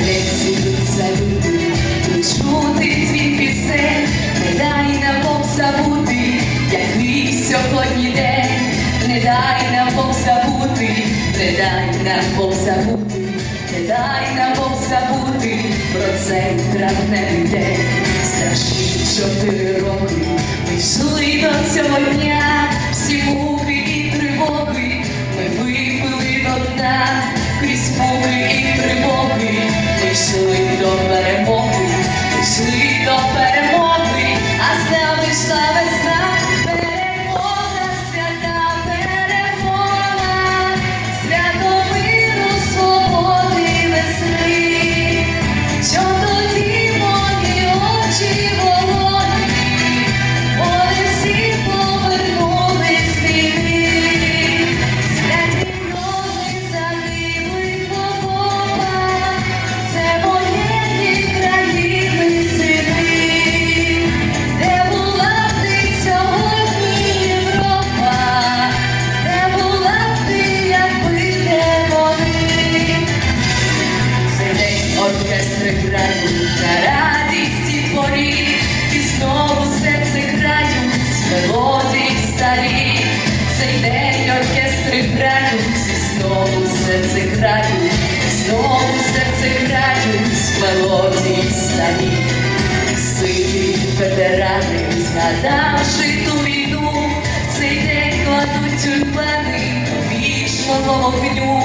Переціться люди, почути цвіт пісень, не дай нам Бог забути, який сьогодні день, не дай нам Бог забути, не дай нам Бог забути, не дай нам Бог забути, про цей травневий день, страшні чотири роки, ми йшли до цього дня. на радість і порі, і знову серце краю, з мелодії старі, цей день оркестри грають, і знову серце краю, знову серце краю, з мелодії старі, силі ветерани, згадавши ту війну, цей день кладуть тюльпани вічного вогню.